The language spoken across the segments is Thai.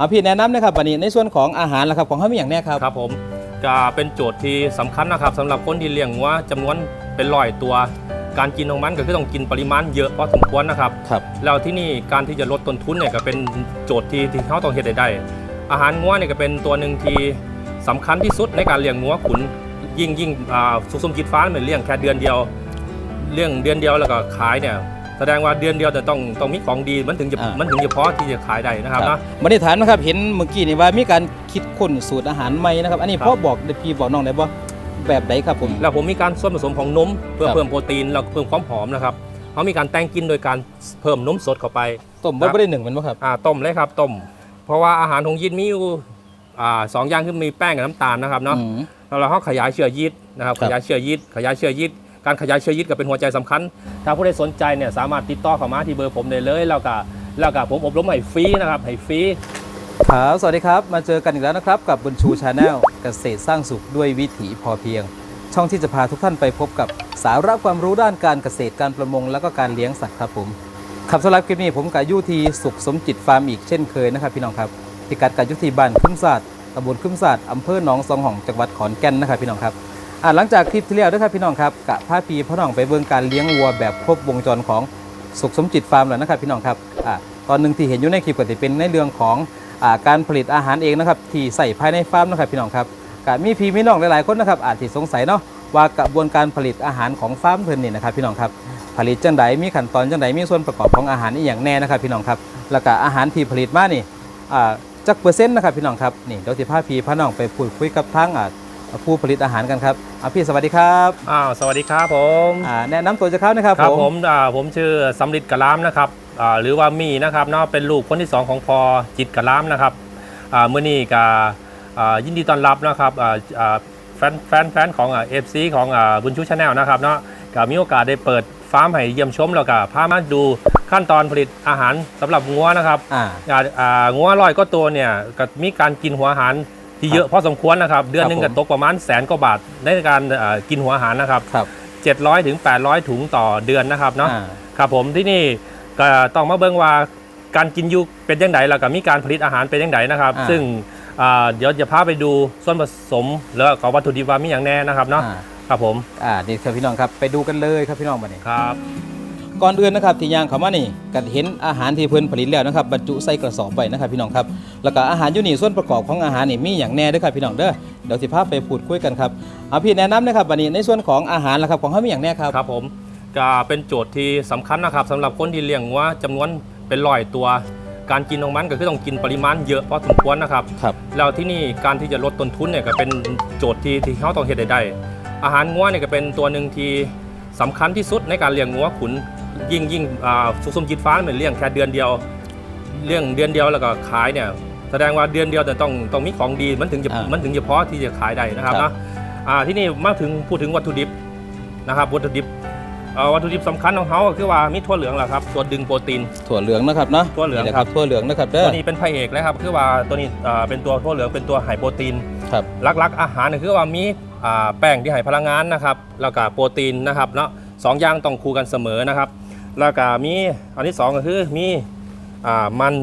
เอาพี่แนะนำนะครับวันนี้ในส่วนของอาหารล่ะครับของเขามีอย่างแน่ครับ ครับผมก็เป็นโจทย์ที่สำคัญนะครับสำหรับคนที่เลี้ยงวัวจำนวนเป็นร้อยตัว การกินของมันก็คือต้องกินปริมาณเยอะพอสมควรนะครับ ครับ แล้วที่นี่การที่จะลดต้นทุนเนี่ยก็เป็นโจทย์ที่ที่เขาต้องเฮ็ดให้ได้ อาหารงัวเนี่ยก็เป็นตัวหนึ่งที่สำคัญที่สุดในการเลี้ยงงัวขุน ยิ่งยิ่งอ่าสุขสมจิตฟ้าเหมือนเลี้ยงแค่เดือนเดียว เลี้ยงเดือนเดียวแล้วก็ขายเนี่ย แสดงว่าเดือนเดียวแต่ต้องต้องมีของดีมันถึงจะอ่ามั มันถึงจะพอที่จะขายได้นะครับนะ มาได้ฐานนะครับเห็นเมื่อกี้นี่ว่ามีการคิดค้นสูตรอาหารใหม่นะครับ อันนี้ครับ พ่อบอกได้พี่บอกน้องได้บ่แบบไหนครับผม แล้วผมมีการส่วนผสมของนมเพื่อครับ เพิ่มโปรตีนแล้วก็เพิ่มความหอมนะครับเขามีการแต่งกินโดยการเพิ่มนมสดเข้าไป ต้มบ่ได้หนึ่งแมันบ่ครับ อ่าต้มเลยครับต้ม เพราะว่าอาหารของยีสต์มีอยู่อ่าสองอย่างคือมีแป้งกับน้ำตาลนะครับเนาะอืมแล้วเราเขาขยายเชื้อยีสต์นะครับ ครัขบยายเชื้อยีสต์ขยายเชื้อยีสต์ การขยายเชื้อยีสต์ก็เป็นหัวใจสำคัญ ถ้าผู้ใดสนใจเนี่ยสามารถติดต่อเข้ามาที่เบอร์ผมได้เลยแล้วก็แล้วก็ผมอบรมให้ฟรีนะครับให้ฟรีครับสวัสดีครับ มาเจอกันอีกแล้วนะครับ กับบุญชูชาแนลเกษตรสร้างสุขด้วยวิถีพอเพียง ช่องที่จะพาทุกท่านไปพบกับสาระความรู้ด้านการเกษตรการประมง แล้วก็การเลี้ยงสัตว์ครับผมครับสำหรับคลิปนี้ผมกับยุทีสุขสมจิตฟาร์มอีกเช่นเคยนะครับ พี่น้องครับพิกัดกับยุทีบ้านคุ้มศาสตร์ตำบลคุ้มศาสตร์อำเภอหนองสองหองจังหวัดขอนแก่นนะครับพี่น้องครับ อ่าหลังจากคลิปที่แล้วนะครับพี่น้องครับกะพาพีพ่อน้องไปเบิ่งการเลี้ยงวัวแบบครบวงจรของสุขสมจิตฟาร์มแล้วนะครับพี่น้องครับอ่าตอนหนึ่งที่เห็นอยู่ในคลิปก็จะเป็นในเรื่องของอ่าการผลิตอาหารเองนะครับที่ใส่ภายในฟาร์มนะครับพี่น้องครับก็มีพี่มีน้องหลายๆคนนะครับอาจจะสงสัยเนาะว่ากระบวนการผลิตอาหารของฟาร์มเพิ่นนี่นะครับพี่น้องครับผลิตจังไดมีขั้นตอนจังไดมีส่วนประกอบของอาหารอีอย่างแน่นะครับพี่น้องครับแล้วก็อาหารที่ผลิตมานี่อ่าจักเปอร์เซ็นต์นะครับพี่น้องครับนี่เดี๋ยวสิพาพี่พาน้องไปพูดคุยกับทางอ่า ผู้ผลิตอาหารกันครับอ่าพี่สวัสดีครับอ้าวสวัสดีครับผมอ่าแนะนำตัวจะเข้านะครับครับผมอ่าผมชื่อสำลิดกะลามนะครับอ่าหรือว่ามีนะครับเนาะเป็นลูกคนที่สองของพอจิตกะลามนะครับอ่ามื่อนี้ก็อ่ายินดีต้อนรับนะครับอ่าอ่าแฟนแฟนแฟนของเอฟซีของอ่าบุญชูชาแนลนะครับเนาะก็มีโอกาสได้เปิดฟาร์มให้เยี่ยมชมแล้วก็พามาดูขั้นตอนผลิตอาหารสำหรับงัวนะครับอ่า อ่าอ่างัวร้อยก็ตัวเนี่ยก็มีการกินหัวอาหาร ที่เยอะพอสมควรนะครับ เดือนหนึงครัก็บผมตกประมาณแสนกว่าบาทในการอ่ากินหัวอาหารนะครับครับ700ถึง800ถุงต่อเดือนนะครับเนาะอ่าครับผมที่นี่ก็ต้องมาเบิ่งว่าการกินอยูเป็นยังไงแล้วก็มีการผลิตอาหารเป็นยังไงนะครับอ่าซึ่งอ่าเดี๋ยวจะพาไปดูส่วนผสมแล้วก็วัตถุดิบว่ามีอย่างแน่นะครับเนาะอ่าครับผมอ่านี่ครับพี่น้องครับไปดูกันเลยครับพี่น้องมาเนี่ยครับ ก่อนอื่นนะครับที่ย่างเขามานี่ก็เห็นอาหารที่เพิ่นผลิตแล้วนะครับบรรจุใส่กระสอบไว้นะครับพี่น้องครับแล้วก็อาหารอยู่นี่ส่วนประกอบของอาหารนี่มีอย่างแน่เด้วยครับพี่น้องเด้อเดี๋ยวสิพาไปพูดคุยกันครับเอาพี่แนะนำนะครับวันนี้ในส่วนของอาหารล่ะครับของเขามีอย่างแน่ครับครับผมก็เป็นโจทย์ที่สำคัญนะครับสำหรับคนที่เลี้ยงวัว่าจำนวนเป็นร้อยตัว การกินของมันก็คือต้องกินปริมาณเยอะพอสมควรนะครับครับแล้วที่นี่การที่จะลดต้นทุนเนี่ยก็เป็นโจทย์ที่ที่เขาต้องเฮ็ดให้ได้ อาหารงัวเนี่ยก็เป็นตัวหนึ่งที่สำคัญที่สุดในการเลี้ยงงัวขุน ยิ่งยิ่งอ่าสุขสมจิตฟ้าเหมือนเลี้ยงแค่เดือนเดียว เลี้ยงเดือนเดียวแล้วก็ขายเนี่ยแสดงว่าเดือนเดียวแต่ต้องต้องมีของดีมันถึงจะอ่ามัมันถึงจะพอที่จะขายได้นะครับครับนะอ่าที่นี่มาถึงพูดถึงวัตถุดิบนะครับวัตถุดิบเอ่อวัตถุดิบสำคัญของเขาก็คือว่ามีถั่วเหลืองแหละครับตัวดึงโปรตีนถั่วเหลืองนะครับเนาะถั่วเหลืองนี่นะคครัรับบถั่วเหลืองนะครับเด้อตัวนี้เป็นพระเอกเลยครับคือว่าตัวนี้อ่าเป็นตัวถั่วเหลืองเป็นตัวไฮโปรตีนครับหลักๆอาหารเนี่ยคือว่ามีอ่าแป้งที่ให้พลังงานนะครับแล้วก็โปรตีนนะครับเนาะ สองอย่างต้องคู่กันเสมอนะครับ แล้วก็มีอันที่สองก็คือมีอ่ามัน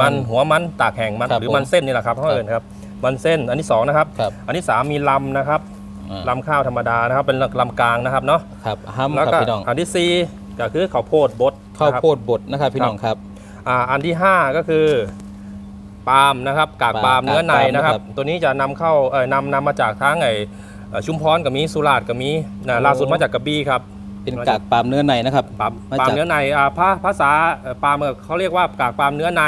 มันมันหัวมันตากแห้งมันครับหรือมันเส้นนี่แหละครับเขาครับเอิญครับมันเส้นอันที่สองนะครับ ครับ อันที่สามมีลำนะครับอ่าลำข้าวธรรมดานะครับเป็นลำกลางนะครับเนาะครับห้ำแล้วครับก็พี่น้องอันที่สี่ก็คือข้าวโพดบดข้าวนะครับ โพดบดนะครับพี่น้องครับ อ่าอันที่ 5 ก็คือปาล์มนะครับกากปาล์มปาล์มเนื้อในกากปาล์มนะครับ นะครับตัวนี้จะนำเข้าเอ่อนำนำมาจากทั้งไอเอ่อชุมพรกับมีสุราษฎร์กับมีนะโอ้ล่าสุดมาจากกระบี่ครับ เป็นกากปาล์มเนื้อในนะครับปาล์มมาปาล์จากมเนื้อในอ่าภาภาษาเอ่อปาล์มเขาเรียกว่ากากปาล์มเนื้อใน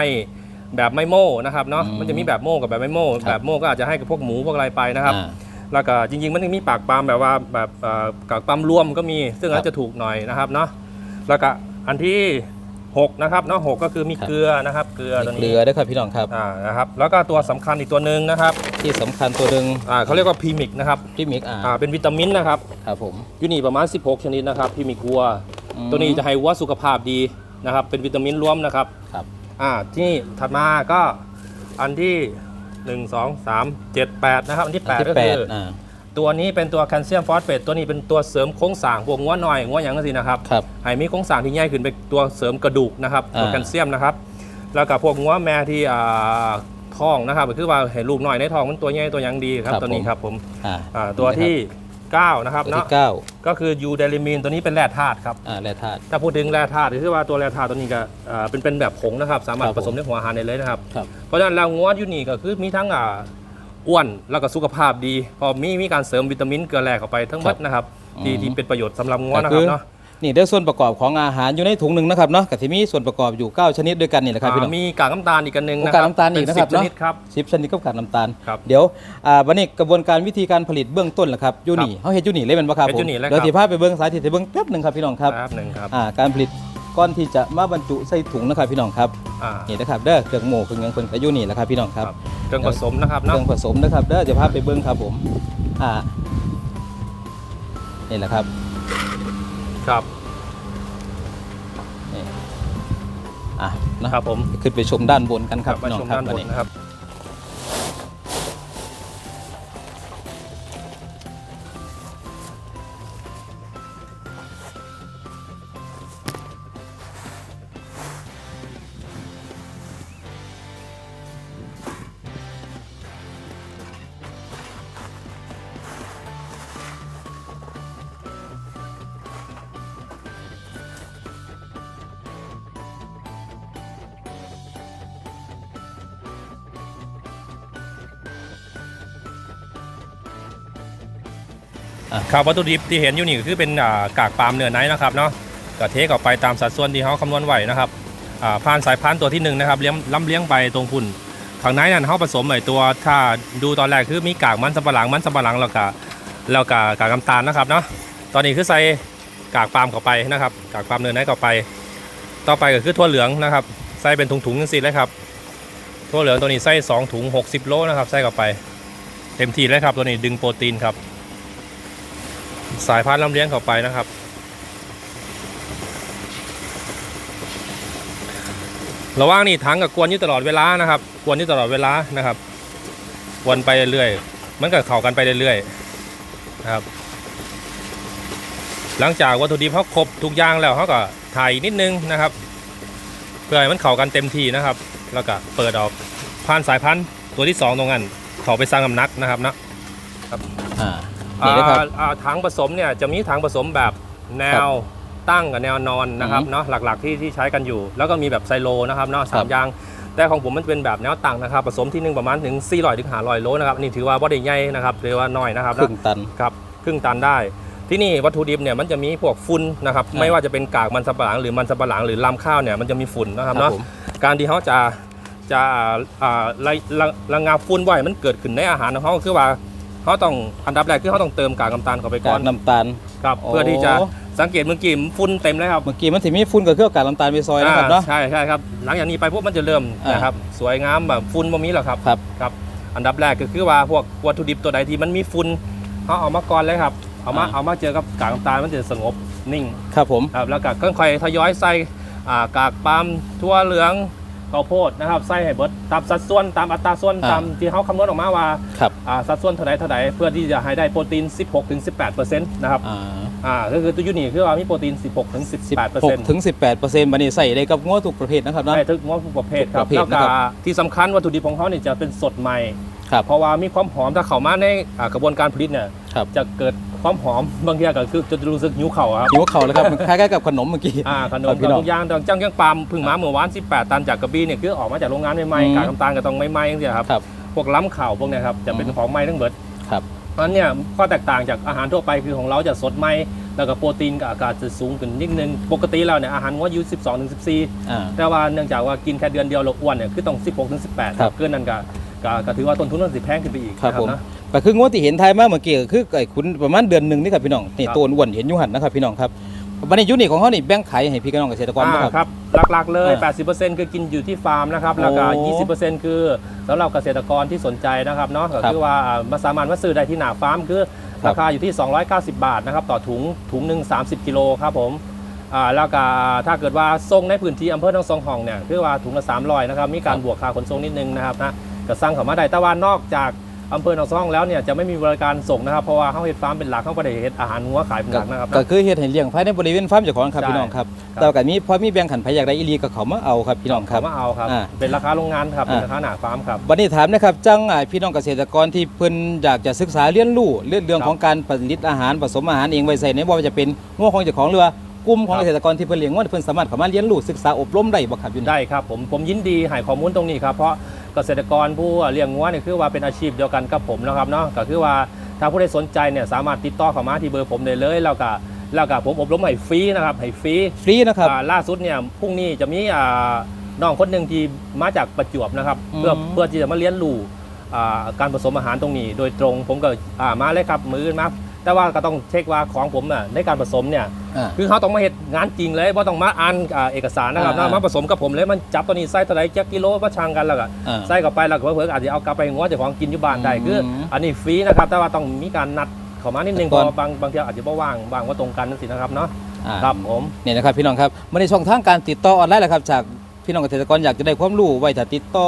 แบบไม่โม่นะครับเนาะอืมมันจะมีแบบโม่กับแบบไม่โม่ครับ แบบโม่ก็อาจจะให้กับพวกหมูพวกอะไรไปนะครับ อ่า แล้วก็จริงๆมันจะมีปากปาล์มแบบว่าแบบเอ่อกากปาล์มรวมก็มี ซึ่งครับ อาจจะถูกหน่อยนะครับเนาะแล้วก็อันที่ หกนะครับเนาะหกก็คือมีครับเกลือนะครับ เกลือตัวเกนี้ลือด้วยครับพี่น้องครับ อ่านะครับแล้วก็ตัวสำคัญอีกตัวหนึ่งนะครับที่สำคัญตัวหนึ่งอ่าเขาเรียกว่าพรีมิกนะครับพี่มิกอ่าอ่าเป็นวิตามินนะครับครับผม อยู่นี่ประมาณ 16 ชนิดนะครับพรีมิกวัว อืมตัวนี้จะให้วัวสุขภาพดีนะครับ เป็นวิตามินรวมนะครับครับ อ่าที่นี่ถัดมาก็อันที่ 1 2 3 7 8นะครับอันที่อัน8ที่ก็แปคืดออ่า ตัวนี้เป็นตัวแคลเซียมฟอสเฟตตัวนี้เป็นตัวเสริมโครงสร้างพวกงัวหน่อยงัวอย่างนั้นสินะครับครับให้มีโครงสร้างที่ใหญ่ขึ้นเป็นตัวเสริมกระดูกนะครับตัวอ่าแคลเซียมนะครับ แล้วกับพวกงัวแม่ที่อ่าท้องนะครับก็คือว่าให้ลูกน้อยในท้องมันตัวใหญ่ตัวหยังดีครับครับตัวนี้ผมครับผมอ่าอ่าตัวที่9นะครับตัวเนาะที่เก้าก็คือยูเดลิมีนตัวนี้เป็นแร่ธาตุครับอ่าแร่ธาตุถ้าพูดถึงแร่ธาตุก็คือว่าตัวแร่ธาตุตัวนี้ก็อ่าเป็นเป็นแบบผงนะครับ สามารถครับผผมสมในหัวอาหารได้เลยนะครับครับเพราะฉะนั้นแล้วงวดยูนี่ก็คือมีทั้ง อ่าอ้วนแล้วก็สุขภาพดี พอมีมีการเสริมวิตามินเกลือแร่เข้าไปทั้งหมดนะครับที่อืมที่เป็นประโยชน์สำหรับงวดก็นะคคืรับอเนาะนี่ได้ส่วนประกอบของอาหารอยู่ในถุงหนึ่งนะครับเนาะกับที่มีส่วนประกอบอยู่ 9 ชนิดด้วยกันนี่แหละครับพี่น้องอ่ามีกากน้ำตาลอีกอันหนึงโอ้นะคการักน้ำตาลอีกนะครับเป็10ชเนาะนิดครับสิบชนิดก็กากน้ำตาลครับเดี๋ยวอ่าวันนี้กระบวนการวิธีการผลิตเบื้องต้นล่ะครับยูนี่เขาเฮ็ดยูนี่เลยแมันบ่ครับเฮ็ดผมยูนี่เลยครับเดี๋ยวสิพาไปเบื้องสาธิตให้เบื้องแป๊บหนึงครับพี่น้องครับแป๊บหนึ่งครับอ่าการผลิตก้อนที่จะมาบรรจุใส่ถุงนะครับพี่น้องครับอ่านี่นะครับเด้อเครื่องโม่เครื่องหยังเพิ่นก็อยู่นี่แหละครับพี่น้องครับครับ เครื่องผสมนะครับเคเนาะ รื่องผสมนะครับเด้อจะพาไปเบิ้งครับผมอ่านี่แหละครับครับนี่อะนะครับผมขึ้นไปชมด้านบนกันครับมาพี่น้อชงมครับด้านบวันนนี้ นะครับ ครับวัตถุดิบที่เห็นอยู่นี่ก็คือเป็นกากปาล์มเนื้อไนท์นะครับเนาะก็เทออกไปตามสัดส่วนที่เขาคำนวณไหวนะครับผ่านสายพันธุ์ตัวที่หนึ่งนะครับเลี้ยงล้ำเลี้ยงไปตรงพุ่นข้างในนั้นเขาผสมไอ้ตัวถ้าดูตอนแรกคือมีกากมันสำปะหลังมันสำปะหลังแล้วก็แล้วก็กากน้ำตาลนะครับเนาะตอนนี้คือใส่กากปาล์มเข้าไปนะครับกากปาล์มเนื้อไนท์เข้าไป ต่อไปก็คือถั่วเหลืองนะครับใส่เป็นถุงๆจังสิเลยครับถั่วเหลืองตัวนี้ใส่สองถุง60 โลนะครับใส่เข้าไป เต็มที่เลยครับตัวนี้ดึงโปรตีนครับ สายพันธุ์ลำเลี้ยงเข้าไปนะครับ ระว่างนี้ถังกับกวนอยู่ตลอดเวลานะครับ กวนอยู่ตลอดเวลานะครับกวนไปเรื่อยๆมันก็เข้ากันไปเรื่อยๆนะครับ หลังจากวัตถุดิบเขาครบทุกอย่างแล้วเขาก็ถ่ายนิดนึงนะครับ เพื่อให้มันเข้ากันเต็มที่นะครับ แล้วก็เปิดออกผ่านสายพันธุ์ตัวที่สองตรงนั้นเขาไปสร้างน้ำหนักนะครับนะครับอ่า นี่นะครับอ่าอ่าถังผสมเนี่ยจะมีถังผสมแบบแนวตั้งกับแนวนอนนะครับอืมเนาะหลักๆที่ที่ใช้กันอยู่ แล้วก็มีแบบไซโลนะครับเนาะคสารัมบอย่างแต่ของผมมันเป็นแบบแนวตั้งนะครับผสมที่หนึ่งประมาณถึง400ถึง500โลนะครับอันนี่ถือว่าบ่ได้ใหญ่นะครับหรือว่าน้อยนะครับครึ่งตันครับครึ่งตันได้ที่นี่วัตถุดิบเนี่ยมันจะมีพวกฝุ่นนะครับอ่าไม่ว่าจะเป็นกากมันสำปะหลังหรือมันสำปะหลังหรือลำข้าวเนี่ยมันจะมีฝุ่นนะครับครับเนาะผมการที่เขาจะจะอ่าระระระงับฝุ่นไว้มันเกิดขึ้นในอาหารของเขาก็คือว่า เขาต้องอันดับแรกคือเขาต้องเติมกากน้ำตาลเข้าไปก่กาอกนน้ำตาล ครับโอ้ เพื่อที่จะสังเกตเมื่อกี้ฝุ่นเต็มเลยครับเมื่อกี้มันสิมีฝุ่นกับเครื่องกากน้ำตาลไปซอยนะครับเนาะ อ่าใช่ใช่ครับหลังจากนี้ไปพวกมันจะเริ่มอ่าน นะครับสวยงามแบบฝุ่นบ่มีหรอกครับ ครับ ครับอันดับแรกก็คือว่าพวกวัตถุดิบตัวใดที่มันมีฝุ่นเขาเอามาก่อนเลยครับเอามาอ่า เอามาเจอกับกากน้ำตาลมันจะสงบนิ่งครับผม ครับแล้วก็ค่อยๆทยอยใส่อ่ากากปาล์มทั่วเหลือง ข้าวโพดนะครับใส่ให้เบิดตามสัดส่วนตามอัตราส่วนอ่าตามที่เขาคำนวณออกมาว่าครับอ่าสัดส่วนเท่าไหร่เท่าไหร่เพื่อที่จะให้ได้โปรตีน 16-18%นะครับอ่าอ่าก็คือตัวยูนี่คือว่ามีโปรตีน 16-18% 16ถึง 18เปอร์เซ็นต์บันนี้ใส่ได้กับง้อทุกประเภทนะครับเนาะได้ทุกงบทุกประเภทครับทุกประเภทแล้วนะก็ครับที่สำคัญวัตถุดิบของเขาเนี่ยจะเป็นสดใหม่ครับเพราะว่ามีความหอมถ้าเข้ามาในอ่ากระบวนการผลิตเนี่ยครับจะเกิด ความหอมบางทีก็คือจะรู้สึกหิวเข่าอะครับหิวเข่าแล้วครับมันคล้ายๆกับขนมเมื่อกี้ อ่าขนครัมบพี่น้อง ทุกอย่างต่างจ้างยังปาล์มเพึ่งมาเมื่อวาน 18 ตันจากกระบี่เนี่ยคือออกมาจากโรงงานใหม่อืม ๆกากน้ำตาลก็ต้องใหม่ๆเนี่ยครับ ครับ พวกล้ำข่าวพวกเนี้ยครับจะเป็นอืมของใหม่ทั้งเบิดครับเพราะฉะนั้นเนี่ยข้อแตกต่างจากอาหารทั่วไปคือของเราจะสดใหม่แล้วก็โปรตีนกับอากาศจะสูงขึ้นนิดนึงปกติแล้วเนี่ยอาหารว่าอายุ12ถึง14 อ่า แต่ว่าเนื่องจากว่ากินแค่เดือนเดียวเราอ้วนเนี่ยคือต้อง 16ถึง18ครับ เกินนั้นก็ ก็ก็ถือว่าต้นทุนมันสิแพงขึ้นไปอีกครับนะผมนะก็คืองวดที่เห็นไทยมาเมื่อกี้ก็คือไอ้คุณประมาณเดือนหนึ่งนี่ครับพี่น้องนี่ครับตัวอ้วนเห็นอยูหันนะครับพี่น้องครับวันนี้ยูนิคของเขานี่แบ่งขายให้พี่น้องเกษตรกรบ่อ่าครับครับหลักๆเลย อ่า80%คือกินอยู่ที่ฟาร์มนะครับแล้วก็โอ้20%คือสำหรับเกษตรกรที่สนใจนะครับเนาะก็ครับคือว่าอ่ามาสามารถมาซื้อได้ที่หน้าฟาร์มคือครับ ราคาอยู่ที่ 290 บาทนะครับต่อถุงถุงหนึ่ง30 กิโลครับผมอ่าแล้วก็ถ้าเกิดว่าส่งในพื้นที่อำเภอทั้งสองห้องเนี่ยคือว่าถุงละ300นะครับมีการบวกค่าขนส่งนิดนึงนะครับนะ ก็สั่งเข้ามาได้แต่ว่านอกจากอำเภอหนองซ่องแล้วเนี่ยจะไม่มีบริการส่งนะครับเพราะว่าเขาเฮ็ดฟาร์มเป็นหลักเขาไม่ได้เฮ็ดอาหารงัวขายเป็นหลักนะครับก็คือเฮ็ดให้เลี้ยงภายในบริเวณฟาร์มเจ้าของครับใช่พี่น้องครับครับแต่ว่าก็มีพอมีแบ่งขันไผอยากได้อีหลีก็เขามาเอาครับพี่น้องครับเขามาเอาครับอ่าเป็นราคาโรงงานครับเป็นอ่าราคาหนาฟาร์มครับวันนี้ถามนะครับจังอ่าพี่น้องเกษตรกรที่เพิ่นอยากจะศึกษาเรียนรู้เรื่องเรื่องครับของการผลิตอาหารผสมอาหารเองไว้ใส่ในบ่ว่าจะเป็นงัวของเจ้าของหรือว่ากลุ่มของครับเกษตรกรที่เพิ่นเลี้ยงงัวเพิ่นสามารถเข้ามาเรียนรู้ศึกษาอบรมได้บ่ครับอยู่นี่ได้ครับผมผมยินดีให้ข้อมูลตรงนี้ครับเพราะเกษตรกรผู้เลี้ยงงัวเนี่ยคือว่าเป็นอาชีพเดียวกันกับผมนะครับเนาะก็คือว่าถ้าผู้ใดสนใจเนี่ยสามารถติดต่อเข้ามาที่เบอร์ผมได้เลยแล้วก็แล้วก็ผมอบรมให้ฟรีนะครับให้ฟรีฟรีนะครับอ่าล่าสุดเนี่ยพรุ่งนี้จะมีอ่าน้องคนหนึ่งที่มาจากประจวบนะครับอืมเพื่อเพื่อที่จะมาเรียนรู้อ่าการผสมอาหารตรงนี้ โดยตรงผมก็อ่ามาเลยครับมือมา แต่ว่าก็ต้องเช็คว่าของผมน่ะในการผสมเนี่ยอ่า คือเขาต้องมาเห็นงานจริงเลยว่าต้องมาอ่านอ่าเอกสารนะครับอ่านะมาผสมกับผมเลยมันจับตัวนี้ไส้ตัวไหนจักกิโลมาช่างกันแล้วก็อ่าไส้กับไปแล้วก็เพิ่งอาจจะเอากลับไปง้อเจ้าของกินอยู่บ้านได้คือมอันนี้ฟรีนะครับแต่ว่าต้องมีการนัดเข้ามานิดนึงเพก่อน ราะบางบางทีอาจจะบ่ว่างว่างว่าตรงกันนั่นสินะครับเนาะอ่าครับผมนี่นะครับพี่น้องครับมาในช่องทางการติดต่อออนไลน์แหละครับจากพี่น้องเกษตรกรอยากจะได้ความรู้ไว้ถ้าติดต่อ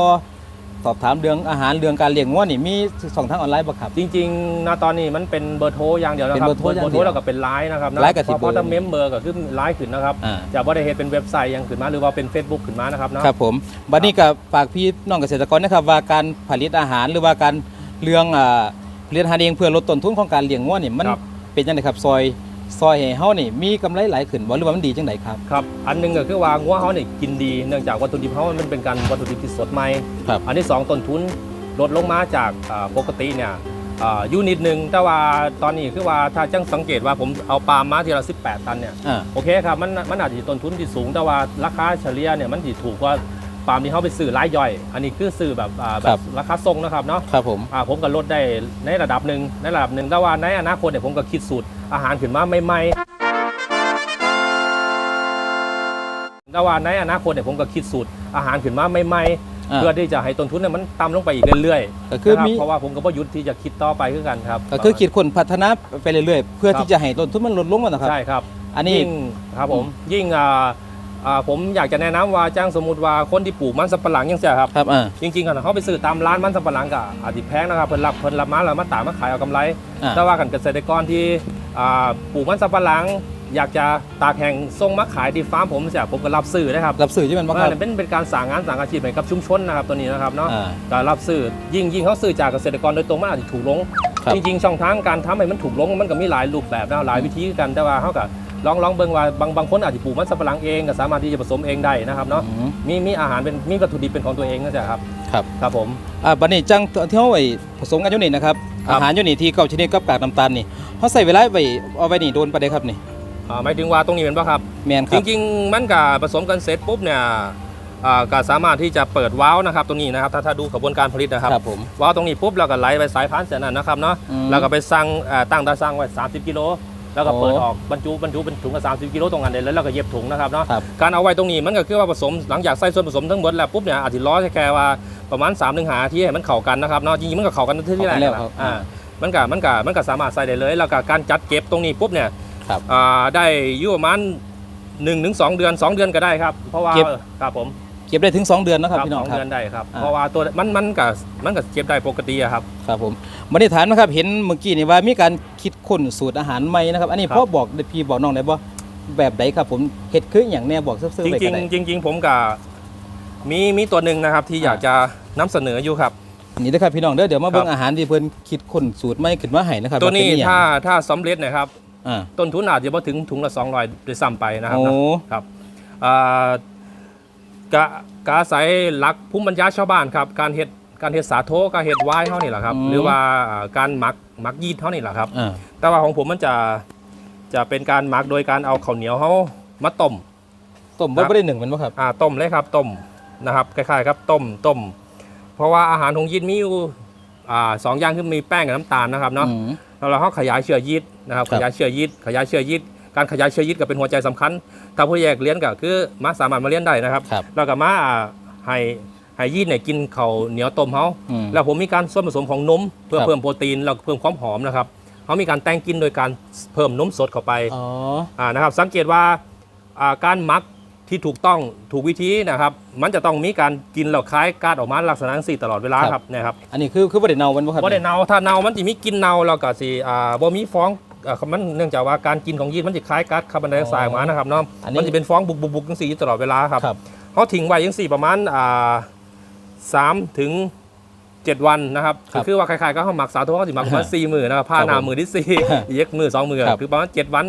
สอบถามเรื่องอาหารเรื่องการเลี้ยงงัวนี่มีช่องทางออนไลน์บ่ครับ จริงๆนะตอนนี้มันเป็นเบอร์โทรอย่างเดียวนะคเป็รับนเบอร์โทรอย่างเดียวแล้วก็เป็นไลน์นะครับนะไลน์กับที่เพราะเบอร์ถ้าเมมเบอร์ก็คือไลน์ขึ้นนะครับอ่าจะบ่ได้เฮ็ดเป็นเว็บไซต์อยังขึ้นมาหรือว่าเป็น Facebook ขึ้นมานะครับเนาะครับผมบัดนี้ก็ฝากพี่น้องเกษตรกรนะครับว่าการผลิตอาหารหรือว่าการเรื่องอ่าผลิตอาหารเองเพื่อลดต้นทุนของการเลี้ยงงัวนี่มันครับเป็นจังไดครับซอย ซอยให้เฮานี่มีกำไรหลายขึ้นบ่หรือว่ามันดีจังไดครับ ครับ อันหนึงก็คือว่างัวเขาเนี่ยกินดี เนื่องจากวัตถุดิบเขามันเป็นการวัตถุดิบที่สดใหม่ ครับ อันที่สองต้นทุนลดลงมาจากอ่าปกติเนี่ยอ่าอยู่นิดนึงแต่ว่าตอนนี้คือว่าถ้าจังสังเกตว่าผมเอาปาล์มมาทีละ18 ตันเนี่ย อ่า โอเคครับ มันมันอาจจะต้นทุนที่สูงแต่ว่าราคาเฉลี่ยเนี่ยมันสิถูกกว่า ปาล์มที่เขาไปซื้อรายย่อย อันนี้คือซื้อแบบอ่าแบครับบ ราคาทรงนะครับเนาะครับผม อ่าผมก็ลดได้ในระดับหนึ่งในระดับหนึ่งแต่ว่าในอนาคตเนี่ยผมก็คิดสูตรอาหารขึ้นมาใหม่ๆแต่ว่าในอนาคตเนี่ยผมก็คิดสูตรอาหารขึ้นมาใหม่ๆอ่า เพื่อที่จะให้ต้นทุนเนี่ยมันต่ำลงไปอีกเรื่อยๆก็คือนะครับมีเพราะว่าผมก็บ่หยุดที่จะคิดต่อไปคือกันครับก็คือคิดคนพัฒนาไปเรื่อยๆ เพื่อครับที่จะให้ต้นทุนมันลดลงนะครับ ใช่ครับ อันนี้ ยิ่งครับผมยิ่งอ่า อ่าผมอยากจะแนะนำว่าจ้างสมมุติว่าคนที่ปลูกมันสำปะหลังยังเสียครับครับอ่าจริงๆกันเขาไปซื้อตามร้านมันสำปะหลังก็อาจจะแพงนะครับเพิ่นรับเพิ่นรับมาแล้วมาตากมาขายเอากำไรอ่าแต่ว่ากันเกษตรกรที่อ่าปลูกมันสำปะหลัง อยากจะตากแห้งส่งมาขายที่ฟาร์มผมเสียผมก็รับซื้อนะครับรับสื่อใช่ไหมบ่ครับเออเป็นเป็นการสร้างงานสร้างอาชีพให้กับชุมชนนะครับตัวนี้นะครับเนาะอ่า ก็รับซื้อยิ่งยิ่งเขาซื้อจากเกษตรกรโดยตรงมันอาจจะถูกลง ครับ จริงๆช่องทางการทำให้มันถูกลงมันก็มีหลายรูปแบบนะหลายวิธีกันแต่ว่าเขาก็ ลองลองเบิ่งว่าบางบางคนอาจจะปลูกมันสำปะหลังเองก็สามารถที่จะผสมเองได้นะครับเนาะอืมมีมีอาหารเป็นมีวัตถุดิบเป็นของตัวเองนั่นแหละครับครับครับผม อ่าบัดนี้จังที่เฮาไว้ผสมกันอยู่นี่นะครับครับ อาหารอยู่นี่ที่เก้าชนิดกับกากน้ำตาลนี่เฮาใส่เวลาไว้เอาไว้นี่โดนปานใดครับนี่อ่าหมายถึงว่าตรงนี้เป็นป่ะครับ แม่นคจรับริงๆ มันก็ผสมกันเสร็จปุ๊บเนี่ยอ่าก็สามารถที่จะเปิดวาล์วนะครับตรงนี้นะครับถ้าถ้าดูกระบวนการผลิตนะครับครับผมวาล์วตรงนี้ปุ๊บเราก็ไหลไปสายพานเสร็จนั่นนะครับเนาะอืมแล้วก็ไปสั่งอ่าตั้งตาสั่งไว้ 30 กิโล แล้วก็โอ้เปิดออกบรรจุบรรจุเป็นถุงกับ30กิโลตรงนั้นเลยแล้วเราก็เย็บถุงนะครับเนาะครับการเอาไว้ตรงนี้มันก็คือว่าผสมหลังจากใส่ส่วนผสมทั้งหมดแล้วปุ๊บเนี่ยอาจจะล้อแค่ว่าประมาณ3ามถึงหาที่ให้มันเข้ากันนะครับเนาะจริงๆมันก็เข้ากันที่ที่แรกเข้ากันแล้วนะครับอ่ามันก็มันก็มันก็สามารถใส่ได้เลย แล้วก็การจัดเก็บตรงนี้ปุ๊บเนี่ยครับอ่าได้อยู่ประมาณ1นถึงสเดือน2เดือนก็ได้ครับ เพราะว่าเก็บครับผม เก็บได้ถึง 2 เดือนนะครับครับพี่น้สอองงครับ เดือนได้ครับ อ่า เพราะว่าตัวมันมันก็มันก็เก็บได้ปกติอะครับ ครับผมบัดนี้ถามนะครับเห็นเมื่อกี้นี่ว่ามีการคิดค้นสูตรอาหารใหม่นะครับ อันนี้ครับ พ่อบอกได้พี่บอกน้องได้บ่แบบใดครับผมเฮ็ดคืออหย่างแน่บอกซื่อๆจไปริกังนได้ ๆจริง ๆ ผมก็มีมีตัวหนึ่งนะครับที่อ่าอยากจะนำเสนออยู่ครับ นี่นะครับพี่น้องเด้อเดี๋ยวมาเบิ่งครับอาหารที่เพิ่นคิดค้นสูตรใหม่ขึ้นมาให้นะครับตัวนี้เป็อหยังถ้าถ้าสำเร็จนะครับ อ่า ต้นทุนอาจจะบ่ถึงถุงละ200ด้วยซ้ำไปนะครับโอ้ นะครับอ่า กะกะอาศัยหลักภูมิปัญญาชาวบ้านครับ การเฮ็ดการเฮ็ดสาโทการเฮ็ดไวน์เท่านี่แหละครับหรือว่าอ่าการหมักหมักยีสต์เท่านี่แหละครับ อ่าแต่ว่าของผมมันจะจะเป็นการหมักโดยการเอาข้าวเหนียวเขามาต้ม ต้มบ่บ่ได้หนึ่งแมันบ่ครับ อ่าต้มเลยครับต้มนะครับคล้ายๆครับต้มต้ม เพราะว่าอาหารของยีสต์มีอยู่อ่าสองอย่างคือมีแป้งกับน้ำตาลนะครับเนาะอืม แล้วเราเขาขยายเชื้อยีสต์นะครับครัขบ ยายเชื้อยีสต์ขยายเชื้อยีสต์การขยายเชื้อยีสต์ก็เป็นหัวใจสำคัญ ถ้าผู้แยกเลี้ยนก็คือมาสามารถมาเลี้ยนได้นะครับครับแล้วก็มาอ่าให้ให้ยีสต์เนี่ยกินข้าวเหนียวต้มเขาอืม แล้วผมมีการส่วนผสมของนมเพื่อครับ เพิ่มโปรตีนแล้วก็เพิ่มความหอมนะครับเขามีการแต่งกินโดยการเพิ่มนมสดเข้าไป อ๋อ อ่านะครับสังเกตว่าอ่าการหมักที่ถูกต้องถูกวิธีนะครับ มันจะต้องมีการกินแล้วคล้ายการออกมาลักษณะสี่ตลอดเวลาครับ ครับนะครับอันนี้คือคือบ่ได้เนามันบ่ครับบ่ได้เนาถ้าเนามันจะมีกลินเนาแล้วก็สิอ่าบ่มีฟอง อ่ามันเนื่องจากว่าการกินของยีสต์มันจะคล้ายก๊าซคาร์บอนไดออกไซด์ออกมานะครับเนาะอันนี้ มันจะเป็นฟองบุกบุกบุกจังสี่อยู่ตลอดเวลาครับครับ เขาทิ้งไว้ยังสี่ประมาณอ่าสามถึงเจ็ดวันนะครับครับคือว่าคล้ายๆก็เขาหมักสาธุเขาสิหมักประมาณสี่มือนะครับผ้าครับหนาผมมือที่สี่เย็กมือสองมือครับคือประมาณเจ็ดวัน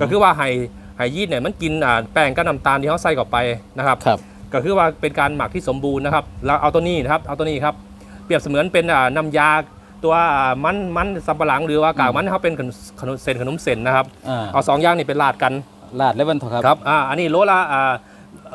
ก็คือว่าไห้ไห้ยีสต์เนี่ยมันกินอ่าแป้งกับน้ำตาลที่เขาใส่เข้าไปนะครับ ครับ ก็คือว่าเป็นการหมักที่สมบูรณ์นะครับ เราเอาตัวนี้นะครับ เอาตัวนี้ครับ เปรียบเสมือนเป็นอ่าน้ำยา ตัวอ่ามันมันสับปะหลังหรือว่ากากมันเขาเป็นขนมขนมเส้นขนมเส้นนะครับอ่าเอาสองอย่างนี่เป็นลาดกันลาดแล้วมันเถอะครับครับอ่าอันนี้โลละอ่า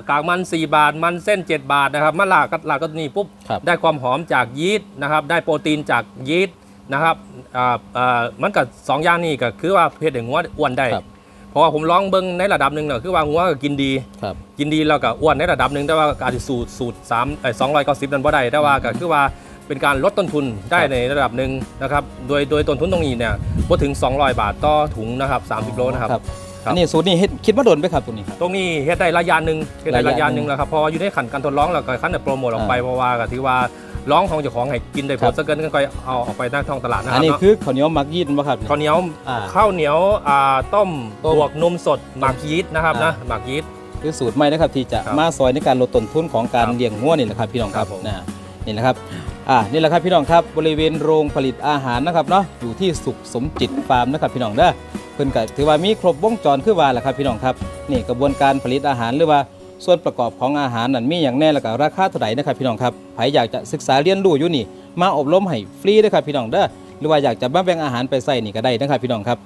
กากมัน 4 บาท มันเส้น 7 บาทนะครับมาลาดก็ลาดก็ตัวนี้ปุ๊บครับได้ความหอมจากยีสต์นะครับ ได้โปรตีนจากยีสต์นะครับอ่าอ่ามันกับสองอย่างนี้ก็คือว่าเพศเด็กงัวอ้วนได้ครับเพราะว่าผมลองเบิ้งในระดับหนึ่งเนอะคือว่างัวก็กินดีครับกินดีแล้วก็อ้วนในระดับหนึ่งแต่ว่าอาจจะสูตรสูตรสามสองร้อยเก้าสิบนั้นบ่ได้แต่ว่าก็คือว่า เป็นการลดต้นทุนได้ในระดับหนึ่งนะครับ โดยโดยต้นทุนตรงนี้เนี่ยบ่ถึง 200 บาทต่อถุงนะครับ30โลนะครับครับอันนี้สูตรนี้เฮ็ดคิดว่าโดนไปครับตัวนี้ครับตรงนี้เฮ็ดได้ระยะหนึ่งเฮ็ดได้ระยะระยะหหนึ่นึ่งงแล้วครับเพออยู่ในขั้นการทดลองแล้วก็ขั้นแต่โปรโมทออกไปอ่าเพราะว่าก็ถือว่าร้องของเจ้าของให้กินได้ผครัลบสักเกินก็เอาออกไปหน้าท้องตลาดนะคอัรันบนี้เนาะคือข้าวเหนียวมักยีดบ่ครับข้าวเหนียวอ่าข้าวเหนียวอ่าต้มต้มบวกนมสดหมักยีสต์นะครับอ่านนะหมักยีสต์คือสูตรใหม่นะครับที่จะครับมาซอยในการลดต้นทุนของการครับเลี้ยงงัวนี่แหละครับพี่น้องครับครับผมนะนี่แหละครับ อ่านี่แหละครับพี่น้องครับบริเวณโรงผลิตอาหารนะครับเนาะอยู่ที่สุขสมจิตฟาร์มนะครับพี่น้องเด้อเพิ่นก็ถือว่ามีครบวงจรคือว่าแหละครับพี่น้องครับนี่กระบวนการผลิตอาหารหรือว่าส่วนประกอบของอาหารนั่นมีอย่างแน่แล้วก็ราคาเท่าไหร่นะครับพี่น้องครับใครอยากจะศึกษาเรียนรู้อยู่นี่ มาอบรมให้ฟรีเด้อครับพี่น้องเด้อหรือว่าอยากจะมาแบ่งอาหารไปใส่นี่ก็ได้นะครับพี่น้องครับ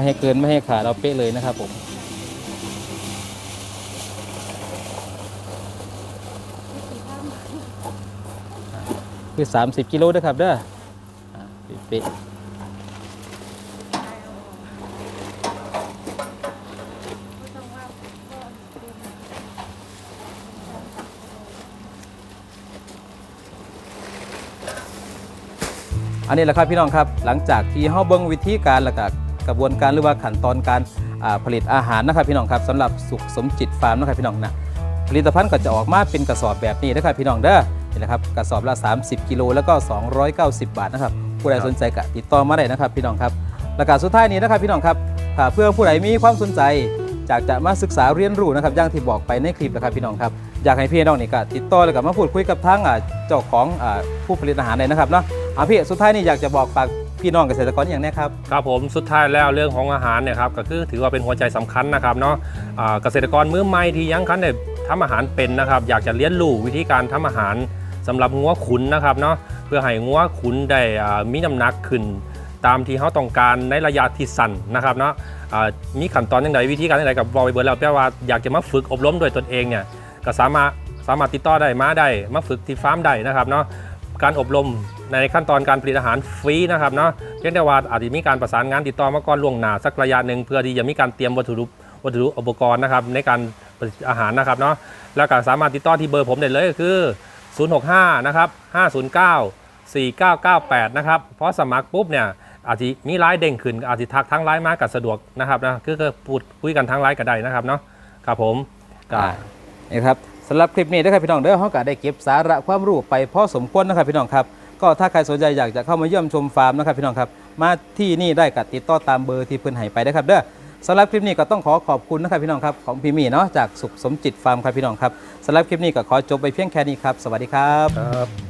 ไม่ให้เกินไม่ให้ขาดเราเป๊ะเลยนะครับผมคือ 30 กิโลด้วยครับเด้อเป๊ะอันนี้แหละครับพี่น้องครับหลังจากที่เฮาเบิ่งวิธีการและก็ กระบวนการหรือว่าขั้นตอนการผลิตอาหารนะครับพี่น้องครับสำหรับสุขสมจิตฟาร์มนะครับพี่น้องนะผลิตภัณฑ์ก็จะออกมาเป็นกระสอบแบบนี้นะครับพี่น้องเด้อนี่แหละครับกระสอบละ 30 กิโลแล้วก็ 290 บาทนะครับผู้ใดสนใจก็ติดต่อมาได้นะครับพี่น้องครับและการสุดท้ายนี้นะครับพี่น้องครับถ้าเพื่อผู้ใดมีความสนใจจากจะมาศึกษาเรียนรู้นะครับอย่างที่บอกไปในคลิปนะครับพี่น้องครับอยากให้พี่น้องนี่ก็ติดต่อแล้วก็มาพูดคุยกับทางเจ้าของผู้ผลิตอาหารเลยนะครับเนาะอ่าพี่สุดท้ายนี่อยากจะบอกฝาก พี่น้องเกษตรกรอย่างนี้ครับ ครับผมสุดท้ายแล้วเรื่องของอาหารเนี่ยครับก็คือถือว่าเป็นหัวใจสำคัญนะครับเนาะอ่าเกษตรกรมือใหม่ที่ยังคันเนี่ยทำอาหารเป็นนะครับ อยากจะเรียนรู้วิธีการทำอาหารสำหรับงัวขุนนะครับเนาะเพื่อให้งัวขุนได้อ่ามีน้ำหนักขึ้น ตามที่เขาต้องการในระยะที่สั้นนะครับเนาะอ่ามีขั้นตอนยังไงวิธีการยังไงกับบอยเบิร์ดแล้วแต่ว่าอยากจะมาฝึกอบรมโดวยตนเองเนี่ยก็สามารถสามารถติดต่อได้มาได้มาฝึกที่ฟาร์มได้นะครับเนาะ การอบรมในขั้นตอนการผลิตอาหารฟรีนะครับเนาะเพียงแต่ว่าอาจจะมีการประสานงานติดต่อมาก่อนล่วงหน้าสักระยะหนึ่งเพื่อที่จะมีการเตรียมวัตถุวัตถุอุปกรณ์นะครับในการผลิตอาหารนะครับเนาะแล้วก็สามารถติดต่อที่เบอร์ผมได้เลยก็คือ 065 นะครับ 509 4998 นะครับเพราะสมัครปุ๊บเนี่ยอาจจะมีไลน์เด้งขึ้นอาจจะทักทั้งไลน์มากับสะดวกนะครับนะคือก็พูดคุยกันทั้งไลน์ก็ได้นะครับเนาะครับผมก็นี่ครับ สำหรับคลิปนี้นะครับพี่น้องเด้อเขาก็ได้เก็บสาระความรู้ไปพอสมควรนะครับพี่น้องครับก็ถ้าใครสนใจอยากจะเข้ามาเยี่ยมชมฟาร์มนะครับพี่น้องครับมาที่นี่ได้กับติดต่อตามเบอร์ที่เพิ่นให้ไปนะครับเด้อสำหรับคลิปนี้ก็ต้องขอขอบคุณนะครับพี่น้องครับของพี่มีเนาะจากสุขสมจิตฟาร์มครับพี่น้องครับสำหรับคลิปนี้ก็ขอจบไปเพียงแค่นี้ครับสวัสดีครับครับ